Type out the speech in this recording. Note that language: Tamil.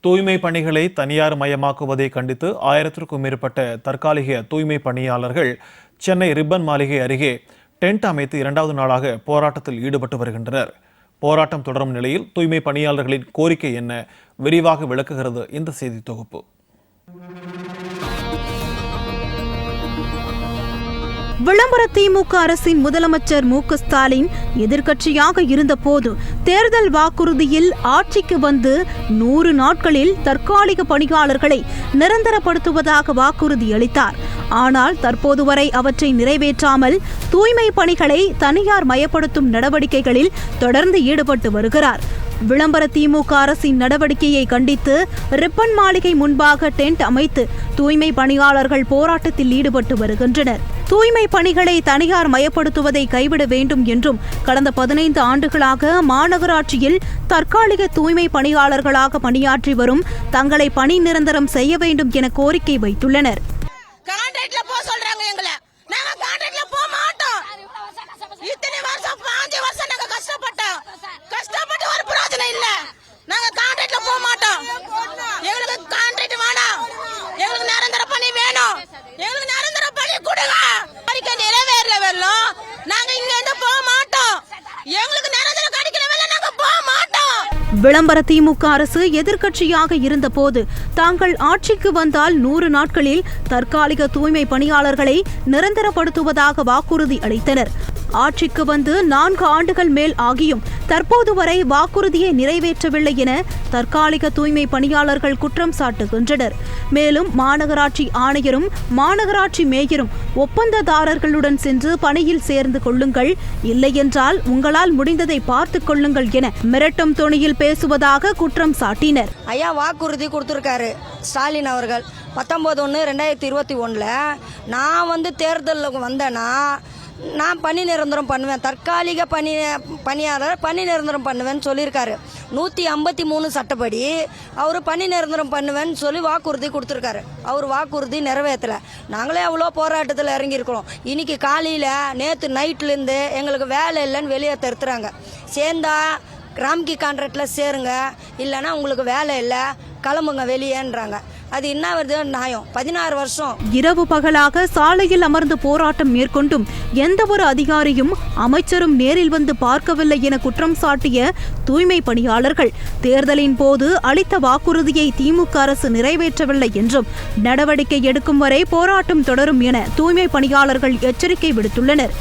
தூய்மை பணிகளை தனியார் மயமாக்குவதை கண்டித்து ஆயிரத்திற்கும் மேற்பட்ட தற்காலிக தூய்மை பணியாளர்கள் சென்னை ரிப்பன் மாளிகை அருகே டென்ட் அமைத்து இரண்டாவது நாளாக போராட்டத்தில் ஈடுபட்டு வருகின்றனர். போராட்டம் தொடரும் நிலையில் தூய்மை பணியாளர்களின் கோரிக்கை என்ன? விரிவாக விளக்குகிறது இந்த செய்தி தொகுப்பு. விளம்பர திமுக அரசின் முதலமைச்சர் மு க ஸ்டாலின் எதிர்க்கட்சியாக இருந்தபோது தேர்தல் வாக்குறுதியில் ஆட்சிக்கு வந்து நூறு நாட்களில் தற்காலிக பணியாளர்களை நிரந்தரப்படுத்துவதாக வாக்குறுதி அளித்தார் ஆனால் தற்போது வரை அவற்றை நிறைவேற்றாமல் தூய்மை பணிகளை தனியார் மயப்படுத்தும் நடவடிக்கைகளில் தொடர்ந்து ஈடுபட்டு வருகிறார். விளம்பர திமுக அரசின் நடவடிக்கையை கண்டித்து ரிப்பன் மாளிகை முன்பாக டென்ட் அமைத்து தூய்மை பணியாளர்கள் போராட்டத்தில் ஈடுபட்டு வருகின்றனர். தூய்மை பணிகளை தனியார் மயப்படுத்துவதை கைவிட வேண்டும் என்றும் கடந்த பதினைந்து ஆண்டுகளாக மாநகராட்சியில் தற்காலிக தூய்மை பணியாளர்களாக பணியாற்றி வரும் தங்களை பணி நிரந்தரம் செய்ய வேண்டும் என கோரிக்கை வைத்துள்ளனர். கான்ட்ராக்ட்ல போக சொல்றாங்க எங்களை. நாங்க கான்ட்ராக்ட்ல போக மாட்டோம். இத்தனை வருஷம் பாஞ்சு வருஷம் நாங்க கஷ்டப்பட்டோம். கஷ்டப்பட்டு ஒரு பிரயோஜனம் இல்ல. நாங்க கான்ட்ராக்ட்ல போக மாட்டோம். எங்களுக்கு கான்ட்ராக்ட் வேணாம். எங்களுக்கு நிரந்தர பணி வேணும். எங்களுக்கு நிரந்தர பணி கொடுங்க. நிறைவேறல வரலாம் நாங்க இங்க இருந்து போக மாட்டோம். எங்களுக்கு விளம்பர திமுக அரசு எதிர்க்கட்சியாக இருந்தபோது தாங்கள் ஆட்சிக்கு வந்தால் நூறு நாட்களில் தற்காலிக தூய்மை பணியாளர்களை நிரந்தரப்படுத்துவதாக வாக்குறுதி அளித்தனர். ஆட்சிக்கு வந்து நான்கு ஆண்டுகள் மேல் ஆகியும் தற்போது வரை வாக்குறுதியை நிறைவேற்றவில்லை என தற்காலிக தூய்மை பணியாளர்கள் குற்றம் சாட்டுகின்றனர். மேலும் மாநகராட்சி ஆணையரும் மாநகராட்சி மேயரும் ஒப்பந்ததாரர்களுடன் சென்று பணியில் சேர்ந்து கொள்ளுங்கள். இல்லையென்றால் உங்களால் முடிந்ததை பார்த்துக் கொள்ளுங்கள் என மிரட்டும் துணியில் பேசுவதாக குற்றம் சாட்டினர். ஐயா வாக்குறுதி கொடுத்துருக்காரு ஸ்டாலின் அவர்கள். பத்தொம்போது ஒன்று ரெண்டாயிரத்தி இருபத்தி ஒன்றில் நான் வந்து தேர்தலில் வந்தேன்னா நான் பணி நிரந்தரம் பண்ணுவேன். தற்காலிக பணி பணியாளர் பணி நிரந்தரம் பண்ணுவேன்னு சொல்லியிருக்காரு. நூற்றி ஐம்பத்தி மூணு சட்டப்படி அவர் பணி நிரந்தரம் பண்ணுவேன்னு சொல்லி வாக்குறுதி கொடுத்துருக்காரு. அவர் வாக்குறுதி நிறைவேற்றலை. நாங்களே அவ்வளோ போராட்டத்தில் இறங்கியிருக்கிறோம். இன்னைக்கு காலையில் நேற்று நைட்லேருந்து எங்களுக்கு வேலை இல்லைன்னு வெளியே தருத்துறாங்க சேர்ந்தா ராம்கி கான்ட்ராக்டில் சேருங்க. இல்லைன்னா உங்களுக்கு வேலை இல்லை கிளம்புங்க வெளியேன்றாங்க. அது என்ன வருது நியாயம். பதினாறு வருஷம். இரவு பகலாக சாலையில் அமர்ந்து போராட்டம் மேற்கொண்டும் எந்த ஒரு அதிகாரியும் அமைச்சரும் நேரில் வந்து பார்க்கவில்லை என குற்றம் சாட்டிய தூய்மை பணியாளர்கள். தேர்தலின் போது அளித்த வாக்குறுதியை திமுக அரசு நிறைவேற்றவில்லை என்றும் நடவடிக்கை எடுக்கும் வரை போராட்டம் தொடரும் என தூய்மை பணியாளர்கள் எச்சரிக்கை விடுத்துள்ளனர்.